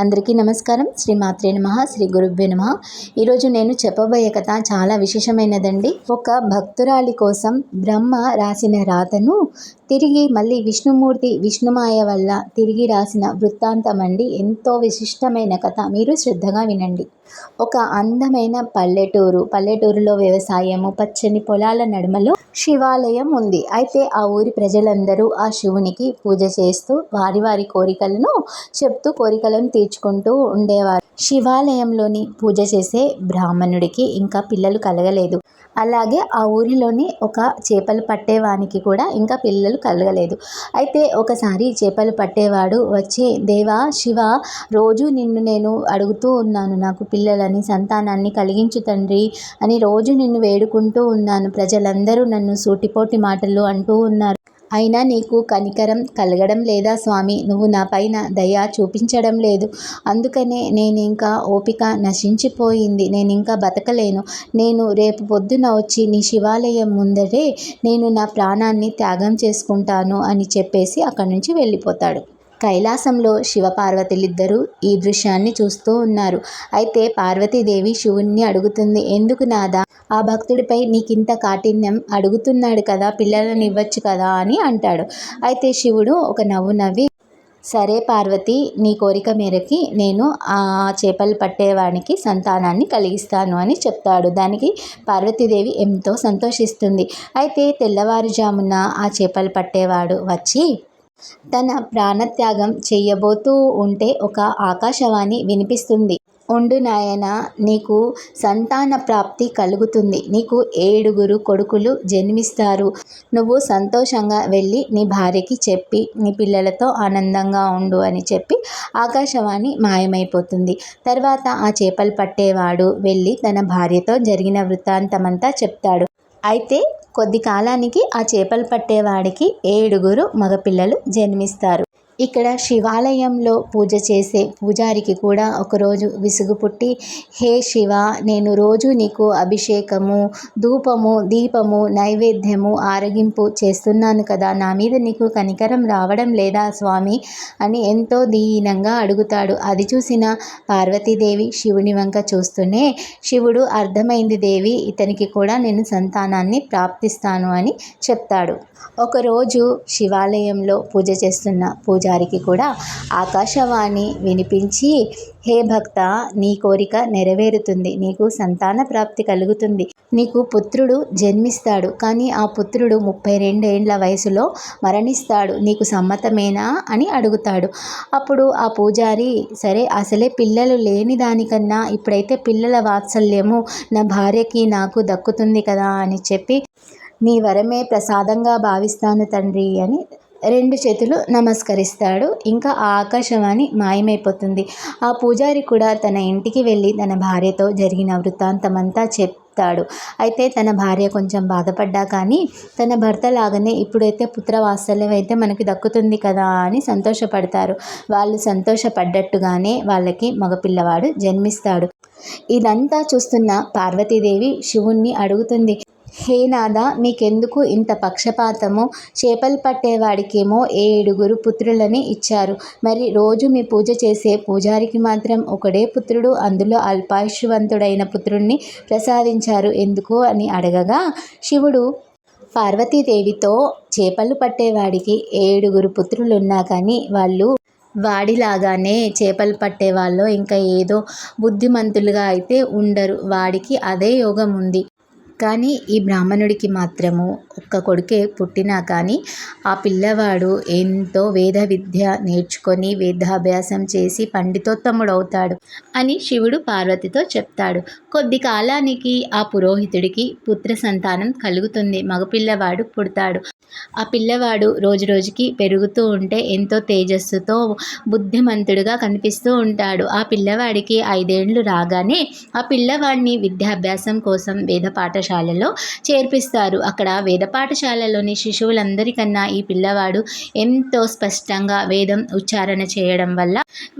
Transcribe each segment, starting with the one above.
అందరికీ నమస్కారం. శ్రీ మాత్రే నమ శ్రీ గురుభ్యో నమ. ఈరోజు నేను చెప్పబోయే కథ చాలా విశేషమైనదండి. ఒక భక్తురాలి కోసం బ్రహ్మ రాసిన రాతను తిరిగి మళ్ళీ విష్ణుమూర్తి విష్ణుమాయ వల్ల తిరిగి రాసిన వృత్తాంతం అండి ఎంతో విశిష్టమైన కథ. మీరు శ్రద్ధగా వినండి. ఒక అందమైన పల్లెటూరు. పల్లెటూరులో వ్యవసాయము పచ్చని పొలాల నడుమలో శివాలయం ఉంది. అయితే ఆ ఊరి ప్రజలందరూ ఆ శివునికి పూజ చేస్తూ వారి వారి కోరికలను చెప్తూ కోరికలను తీర్చుకుంటూ ఉండేవారు. శివాలయంలోని పూజ చేసే బ్రాహ్మణుడికి ఇంకా పిల్లలు కలగలేదు. అలాగే ఆ ఊరిలోని ఒక చేపలు పట్టేవానికి కూడా ఇంకా పిల్లలు కలగలేదు. అయితే ఒకసారి చేపలు పట్టేవాడు వచ్చి దేవా శివ రోజు నిన్ను నేను అడుగుతూ ఉన్నాను. నాకు పిల్లలని సంతానాన్ని కలిగించు తండ్రి అని రోజు నిన్ను వేడుకుంటూ ఉన్నాను. ప్రజలందరూ నన్ను సూటిపోటి మాటలు అంటూ ఉన్నారు. అయినా నీకు కనికరం కలగడం లేదా స్వామి? నువ్వు నా పైన దయ చూపించడం లేదు. అందుకనే నేను ఇంకా ఓపిక నశించిపోయింది. నేను ఇంకా బతకలేను. నేను రేపు పొద్దున వచ్చి నీ శివాలయం ముందరే నేను నా ప్రాణాన్ని త్యాగం చేసుకుంటాను అని చెప్పేసి అక్కడి నుంచి వెళ్ళిపోతాడు. కైలాసంలో శివపార్వతులిద్దరూ ఈ దృశ్యాన్ని చూస్తూ ఉన్నారు. అయితే పార్వతీదేవి శివుణ్ణి అడుగుతుంది ఎందుకు నాదా? ఆ భక్తుడిపై నీకింత కాఠిన్యం అడుగుతున్నాడు కదా పిల్లలను ఇవ్వచ్చు కదా అని అంటాడు. అయితే శివుడు ఒక నవ్వు నవ్వి సరే పార్వతి నీ కోరిక మేరకి నేను ఆ చేపలు పట్టేవానికి సంతానాన్ని కలిగిస్తాను అని చెప్తాడు. దానికి పార్వతీదేవి ఎంతో సంతోషిస్తుంది. అయితే తెల్లవారుజామున ఆ చేపలు పట్టేవాడు వచ్చి తన ప్రాణత్యాగం చేయబోతూ ఉంటే ఒక ఆకాశవాణి వినిపిస్తుంది. ఉండు నాయన నీకు సంతాన ప్రాప్తి కలుగుతుంది. నీకు ఏడుగురు కొడుకులు జన్మిస్తారు. నువ్వు సంతోషంగా వెళ్ళి నీ భార్యకి చెప్పి నీ పిల్లలతో ఆనందంగా ఉండు అని చెప్పి ఆకాశవాణి మాయమైపోతుంది. తర్వాత ఆ చేపలు పట్టేవాడు వెళ్ళి తన భార్యతో జరిగిన వృత్తాంతమంతా చెప్తాడు. అయితే కొద్ది కాలానికి ఆ చేపలు పట్టేవాడికి ఏడుగురు మగపిల్లలు జన్మిస్తారు. ఇక్కడ శివాలయంలో పూజ చేసే పూజారికి కూడా ఒకరోజు విసుగు పుట్టి హే శివ నేను రోజు నీకు అభిషేకము ధూపము దీపము నైవేద్యము ఆరగింపు చేస్తున్నాను కదా. నా మీద నీకు కనికరం రావడం లేదా స్వామి? అని ఎంతో దీనంగా అడుగుతాడు. అది చూసిన పార్వతీదేవి శివుని వంక చూస్తూనే శివుడు అర్థమైంది దేవి ఇతనికి కూడా నేను సంతానాన్ని ప్రాప్తిస్తాను అని చెప్తాడు. ఒకరోజు శివాలయంలో పూజ చేస్తున్న పూజ పూజారికి కూడా ఆకాశవాణి వినిపించి హే భక్త నీ కోరిక నెరవేరుతుంది. నీకు సంతాన ప్రాప్తి కలుగుతుంది. నీకు పుత్రుడు జన్మిస్తాడు. కానీ ఆ పుత్రుడు ముప్పై రెండేండ్ల వయసులో మరణిస్తాడు. నీకు సమ్మతమేనా? అని అడుగుతాడు. అప్పుడు ఆ పూజారి సరే అసలే పిల్లలు లేని దానికన్నా ఇప్పుడైతే పిల్లల వాత్సల్యము నా భార్యకి నాకు దక్కుతుంది కదా అని చెప్పి నీ వరమే ప్రసాదంగా భావిస్తాను తండ్రి అని రెండు చేతులు నమస్కరిస్తాడు. ఇంకా ఆ ఆకాశవాణి మాయమైపోతుంది. ఆ పూజారి కూడా తన ఇంటికి వెళ్ళి తన భార్యతో జరిగిన వృత్తాంతమంతా చెప్తాడు. అయితే తన భార్య కొంచెం బాధపడ్డా కానీ తన భర్త లాగానే ఇప్పుడైతే పుత్రవాత్సల్యం అయితే మనకి దక్కుతుంది కదా అని సంతోషపడతారు. వాళ్ళు సంతోషపడ్డట్టుగానే వాళ్ళకి మగపిల్లవాడు జన్మిస్తాడు. ఇదంతా చూస్తున్న పార్వతీదేవి శివుణ్ణి అడుగుతుంది. హే నాదా మీకెందుకు ఇంత పక్షపాతము? చేపలు పట్టేవాడికేమో ఏడుగురు పుత్రులని ఇచ్చారు. మరి రోజు మీ పూజ చేసే పూజారికి మాత్రం ఒకడే పుత్రుడు అందులో అల్పాయుష్వంతుడైన పుత్రుణ్ణి ప్రసాదించారు. ఎందుకు అని అడగగా శివుడు పార్వతీదేవితో చేపలు పట్టేవాడికి ఏడుగురు పుత్రులున్నా కానీ వాళ్ళు వాడిలాగానే చేపలు పట్టే వాళ్ళు ఇంకా ఏదో బుద్ధిమంతులుగా అయితే ఉండరు. వాడికి అదే యోగం ఉంది కానీ ఈ బ్రాహ్మణుడికి మాత్రము ఒక్క కొడుకే పుట్టినా కానీ ఆ పిల్లవాడు ఎంతో వేద విద్య నేర్చుకొని వేదాభ్యాసం చేసి పండితోత్తముడు అవుతాడు అని శివుడు పార్వతితో చెప్తాడు. కొద్ది కాలానికి ఆ పురోహితుడికి పుత్ర సంతానం కలుగుతుంది. మగపిల్లవాడు పుడతాడు. ఆ పిల్లవాడు రోజు రోజుకి పెరుగుతూ ఉంటే ఎంతో తేజస్సుతో బుద్ధిమంతుడుగా కనిపిస్తూ ఉంటాడు. ఆ పిల్లవాడికి ఐదేండ్లు రాగానే ఆ పిల్లవాడిని విద్యాభ్యాసం కోసం వేద పాఠశాల పాఠశాలలో చేర్పిస్తారు. అక్కడ వేద పాఠశాలలోని శిశువులందరికన్నా ఈ పిల్లవాడు ఎంతో స్పష్టంగా వేదం ఉచ్చారణ చేయడం వల్ల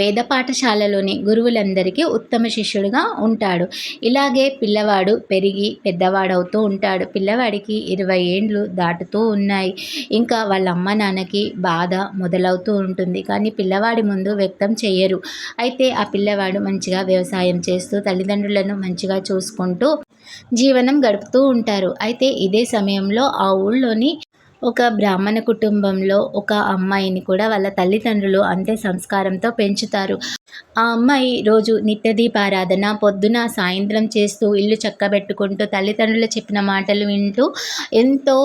వేద పాఠశాలలోని గురువులందరికీ ఉత్తమ శిష్యుడుగా ఉంటాడు. ఇలాగే పిల్లవాడు పెరిగి పెద్దవాడవుతూ ఉంటాడు. పిల్లవాడికి ఇరవై ఏండ్లు దాటుతూ ఉన్నాయి. ఇంకా వాళ్ళ అమ్మ నాన్నకి బాధ మొదలవుతూ ఉంటుంది. కానీ పిల్లవాడి ముందు వ్యక్తం చేయరు. అయితే ఆ పిల్లవాడు మంచిగా వ్యవసాయం చేస్తూ తల్లిదండ్రులను మంచిగా చూసుకుంటూ జీవనం గడుపుతూ ఉంటారు. అయితే ఇదే సమయంలో ఆ ఊళ్ళోని ఒక బ్రాహ్మణ కుటుంబంలో ఒక అమ్మాయిని కూడా వాళ్ళ తల్లిదండ్రులు అంతే సంస్కారంతో పెంచుతారు. ఆ అమ్మాయి రోజు నిత్యదీపారాధన పొద్దున సాయంత్రం చేస్తూ ఇల్లు చక్కబెట్టుకుంటూ తల్లిదండ్రులు చెప్పిన మాటలు వింటూ ఎంతో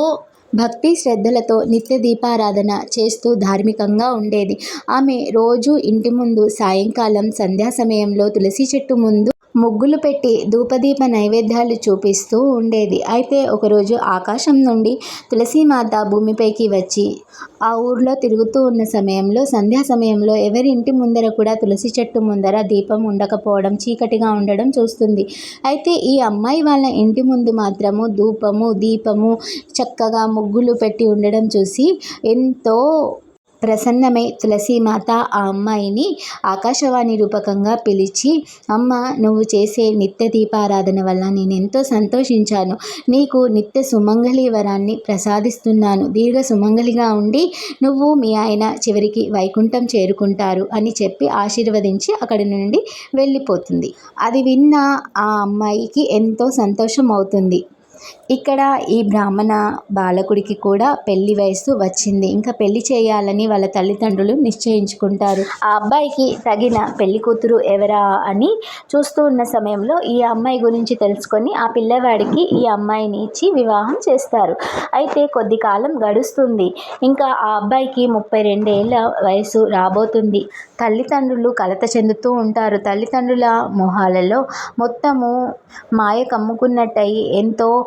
భక్తి శ్రద్ధలతో నిత్య దీపారాధన చేస్తూ ధార్మికంగా ఉండేది. ఆమె రోజు ఇంటి ముందు సాయంకాలం సంధ్యా సమయంలో తులసి చెట్టు ముందు ముగ్గులు పెట్టి ధూపదీప నైవేద్యాలు చూపిస్తూ ఉండేది. అయితే ఒకరోజు ఆకాశం నుండి తులసీమాత భూమిపైకి వచ్చి ఆ ఊర్లో తిరుగుతూ ఉన్న సమయంలో సంధ్యా సమయంలో ఎవరి ఇంటి ముందర కూడా తులసి చెట్టు ముందర దీపం ఉండకపోవడం చీకటిగా ఉండడం చూస్తుంది. అయితే ఈ అమ్మాయి వాళ్ళ ఇంటి ముందు మాత్రము ధూపము దీపము చక్కగా ముగ్గులు పెట్టి ఉండడం చూసి ఎంతో ప్రసన్నమై తులసీమాత ఆ అమ్మాయిని ఆకాశవాణి రూపకంగా పిలిచి అమ్మ నువ్వు చేసే నిత్య దీపారాధన వల్ల నేను ఎంతో సంతోషించాను. నీకు నిత్య సుమంగళి వరాన్ని ప్రసాదిస్తున్నాను. దీర్ఘ సుమంగళిగా ఉండి నువ్వు మీ ఆయన చివరికి వైకుంఠం చేరుకుంటారు అని చెప్పి ఆశీర్వదించి అక్కడి నుండి వెళ్ళిపోతుంది. అది విన్న ఆ అమ్మాయికి ఎంతో సంతోషం అవుతుంది ఇక్కడ ఈ బ్రాహ్మణ బాలకుడికి కూడా పెళ్ళి వయసు వచ్చింది. ఇంకా పెళ్ళి చేయాలని వాళ్ళ తల్లిదండ్రులు నిశ్చయించుకుంటారు. ఆ అబ్బాయికి తగిన పెళ్ళి కూతురు ఎవరా అని చూస్తూ ఉన్న సమయంలో ఈ అమ్మాయి గురించి తెలుసుకొని ఆ పిల్లవాడికి ఈ అమ్మాయిని ఇచ్చి వివాహం చేస్తారు. అయితే కొద్ది కాలం గడుస్తుంది. ఇంకా ఆ అబ్బాయికి ముప్పై రెండేళ్ళ వయసు రాబోతుంది. తల్లిదండ్రులు కలత చెందుతూ ఉంటారు. తల్లిదండ్రుల మొహాలలో మొత్తము మాయ కమ్ముకున్నట్టయి ఎంతో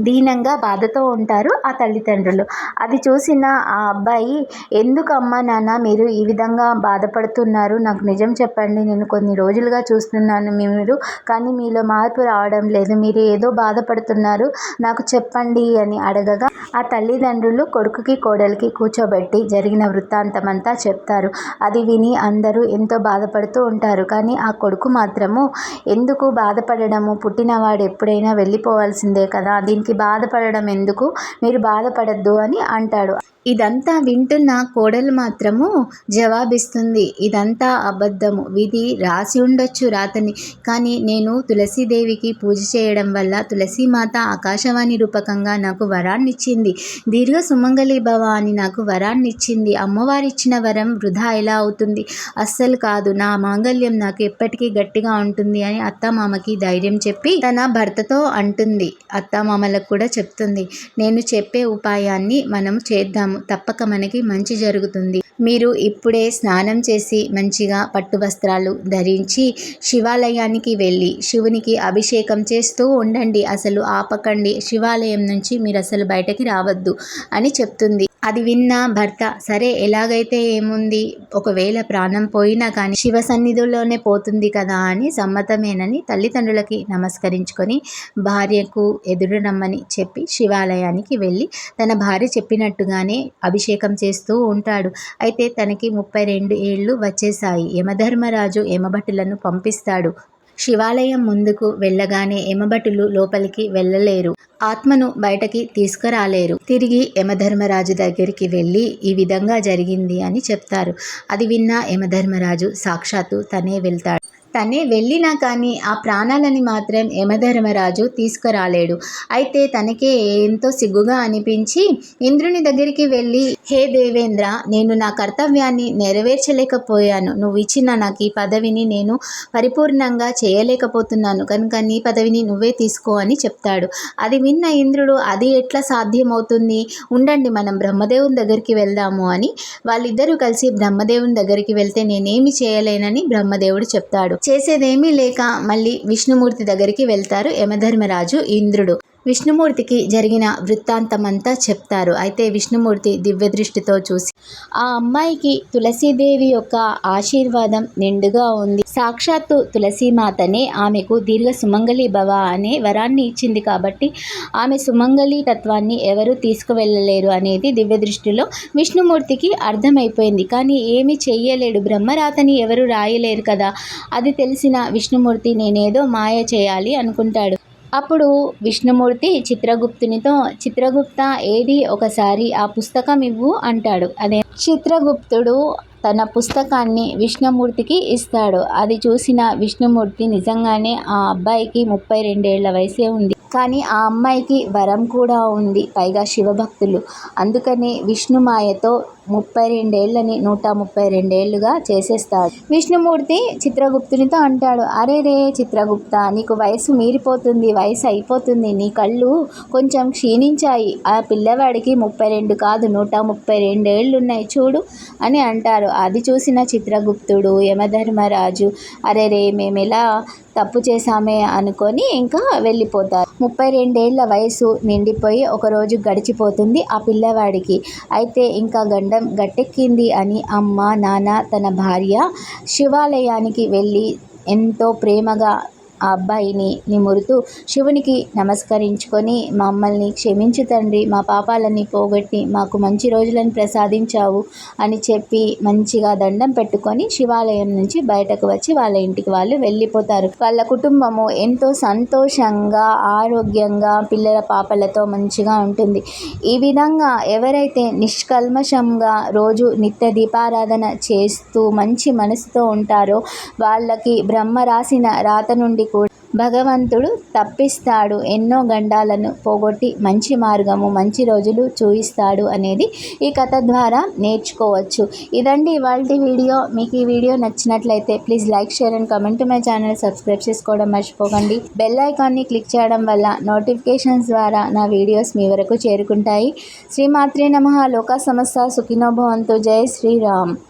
దీనంగా బాధతో ఉంటారు ఆ తల్లిదండ్రులు. అది చూసిన ఆ అబ్బాయి ఎందుకు అమ్మ నాన్న మీరు ఈ విధంగా బాధపడుతున్నారు? నాకు నిజం చెప్పండి నేను కొన్ని రోజులుగా చూస్తున్నాను మీరు కానీ మీలో మార్పు రావడం లేదు. మీరు ఏదో బాధపడుతున్నారు నాకు చెప్పండి అని అడగగా ఆ తల్లిదండ్రులు కొడుకుకి కోడలికి కూర్చోబెట్టి జరిగిన వృత్తాంతమంతా చెప్తారు. అది విని అందరూ ఎంతో బాధపడుతూ ఉంటారు. కానీ ఆ కొడుకు మాత్రము ఎందుకు బాధపడడము? పుట్టినవాడు ఎప్పుడైనా వెళ్ళిపోవాల్సిందే కదా దీనికి బాధపడడం ఎందుకు? మీరు బాధపడద్దు అని అంటాడు. ఇదంతా వింటున్న కోడలు మాత్రము జవాబిస్తుంది. ఇదంతా అబద్ధము. విధి రాసి ఉండొచ్చు రాతని. కానీ నేను తులసీదేవికి పూజ చేయడం వల్ల తులసీమాత ఆకాశవాణి రూపకంగా నాకు వరాన్ని ఇచ్చింది దీర్ఘ సుమంగళి భవ అని నాకు వరాన్ని ఇచ్చింది ఇచ్చిన వరం వృధా ఎలా అవుతుంది? అస్సలు కాదు. నా మాంగళ్యం నాకు ఎప్పటికీ గట్టిగా ఉంటుంది అని అత్తమామకి ధైర్యం చెప్పి తన భర్తతో అంటుంది. వాళ్ళకు కూడా చెప్తుంది. నేను చెప్పే ఉపాయాన్ని మనం చేద్దాము. తప్పక మనకి మంచి జరుగుతుంది. మీరు ఇప్పుడే స్నానం చేసి మంచిగా పట్టు వస్త్రాలు ధరించి శివాలయానికి వెళ్ళి శివునికి అభిషేకం చేస్తూ ఉండండి. అసలు ఆపకండి. శివాలయం నుంచి మీరు అసలు బయటకి రావద్దు అని చెప్తుంది. అది విన్న భర్త సరే ఎలాగైతే ఏముంది? ఒకవేళ ప్రాణం పోయినా కానీ శివ సన్నిధిలోనే పోతుంది కదా అని సమ్మతమేనని తల్లిదండ్రులకి నమస్కరించుకొని భార్యకు ఎదురు రమ్మని చెప్పి శివాలయానికి వెళ్ళి తన భార్య చెప్పినట్టుగానే అభిషేకం చేస్తూ ఉంటాడు. అయితే తనకి ముప్పై రెండు ఏళ్ళు వచ్చేసాయి యమధర్మరాజు యమభటులను పంపిస్తాడు. శివాలయం ముందుకు వెళ్ళగానే యమభటులు లోపలికి వెళ్ళలేరు. ఆత్మను బయటకి తీసుకురాలేరు. తిరిగి యమధర్మరాజు దగ్గరికి వెళ్ళి ఈ విధంగా జరిగింది అని చెప్తారు. అది విన్న యమధర్మరాజు సాక్షాత్తు తనే వెళ్తాడు. తనే వెళ్ళినా కానీ ఆ ప్రాణాలని మాత్రం యమధర్మరాజు తీసుకురాలేడు. అయితే తనకే ఎంతో సిగ్గుగా అనిపించి ఇంద్రుని దగ్గరికి వెళ్ళి హే దేవేంద్ర నేను నా కర్తవ్యాన్ని నెరవేర్చలేకపోయాను. నువ్వు ఇచ్చిన నాకు ఈ పదవిని నేను పరిపూర్ణంగా చేయలేకపోతున్నాను. కనుక నీ పదవిని నువ్వే తీసుకో అని చెప్తాడు. అది విన్న ఇంద్రుడు అది ఎట్లా సాధ్యమవుతుంది? ఉండండి మనం బ్రహ్మదేవుని దగ్గరికి వెళ్దాము అని. వాళ్ళిద్దరూ కలిసి బ్రహ్మదేవుని దగ్గరికి వెళ్తే నేనేమి చేయలేనని బ్రహ్మదేవుడు చెప్తాడు. చేసేదేమీ లేక మళ్ళీ విష్ణుమూర్తి దగ్గరికి వెళ్తారు యమధర్మరాజు ఇంద్రుడు. విష్ణుమూర్తికి జరిగిన వృత్తాంతమంతా చెప్తారు. అయితే విష్ణుమూర్తి దివ్యదృష్టితో చూసి ఆ అమ్మాయికి తులసీదేవి యొక్క ఆశీర్వాదం నిండుగా ఉంది. సాక్షాత్తు తులసీమాతనే ఆమెకు దీర్ఘ సుమంగళి భవ అనే వరాన్ని ఇచ్చింది కాబట్టి ఆమె సుమంగళి తత్వాన్ని ఎవరూ తీసుకువెళ్ళలేరు అనేది దివ్యదృష్టిలో విష్ణుమూర్తికి అర్థమైపోయింది. కానీ ఏమీ చెయ్యలేడు. బ్రహ్మరాతని ఎవరు రాయలేరు కదా. అది తెలిసిన విష్ణుమూర్తి నేనేదో మాయ చేయాలి అనుకుంటాడు. అప్పుడు విష్ణుమూర్తి చిత్రగుప్తునితో చిత్రగుప్త ఏది ఒకసారి ఆ పుస్తకం ఇవ్వు అంటాడు. అదే చిత్రగుప్తుడు తన పుస్తకాన్ని విష్ణుమూర్తికి ఇస్తాడు. అది చూసిన విష్ణుమూర్తి నిజంగానే ఆ అబ్బాయికి ముప్పై రెండేళ్ళ వయసే ఉంది. కానీ ఆ అమ్మాయికి వరం కూడా ఉంది పైగా శివభక్తులు. అందుకనే విష్ణుమాయతో ముప్పై రెండేళ్ళని నూట ముప్పై రెండేళ్ళుగా చేసేస్తాడు. విష్ణుమూర్తి చిత్రగుప్తునితో అంటాడు అరే రే చిత్రగుప్త నీకు వయసు మీరిపోతుంది వయసు అయిపోతుంది నీ కళ్ళు కొంచెం క్షీణించాయి. ఆ పిల్లవాడికి ముప్పై రెండు కాదు నూట ముప్పై రెండేళ్ళు ఉన్నాయి చూడు అని అంటారు. అది చూసిన చిత్రగుప్తుడు యమధర్మరాజు అరే రే మేము ఎలా తప్పు చేశామే అనుకొని ఇంకా వెళ్ళిపోతారు. ముప్పై రెండేళ్ళ వయసు నిండిపోయి ఒకరోజు గడిచిపోతుంది ఆ పిల్లవాడికి. అయితే ఇంకా గండం గట్టెక్కింది అని అమ్మ నాన్న తన భార్య శివాలయానికి వెళ్ళి ఎంతో ప్రేమగా ఆ అబ్బాయిని నిమురుతూ శివునికి నమస్కరించుకొని మమ్మల్ని క్షమించు తండ్రి మా పాపాలన్నీ పోగొట్టి మాకు మంచి రోజులను ప్రసాదించావు అని చెప్పి మంచిగా దండం పెట్టుకొని శివాలయం నుంచి బయటకు వచ్చి వాళ్ళ ఇంటికి వాళ్ళు వెళ్ళిపోతారు. వాళ్ళ కుటుంబము ఎంతో సంతోషంగా ఆరోగ్యంగా పిల్లల పాపలతో మంచిగా ఉంటుంది. ఈ విధంగా ఎవరైతే నిష్కల్మషంగా రోజు నిత్య దీపారాధన చేస్తూ మంచి మనసుతో ఉంటారో వాళ్ళకి బ్రహ్మ రాసిన రాత నుండి భగవంతుడు తప్పిస్తాడు. ఎన్నో గండాలను పోగొట్టి మంచి మార్గము మంచి రోజులు చూయిస్తాడు అనేది ఈ కథ ద్వారా నేర్చుకోవచ్చు. ఇదండి ఇవాళ వీడియో. మీకు ఈ వీడియో నచ్చినట్లయితే please like share and comment my channel. Subscribe చేసుకోవడం మర్చిపోకండి. బెల్ ఐకాన్ని క్లిక్ చేయడం వల్ల నోటిఫికేషన్స్ ద్వారా నా వీడియోస్ మీ వరకు చేరుకుంటాయి. శ్రీమాత్రి నమ. లోక సమస్త సుఖినో భవంతు. జై శ్రీరామ్.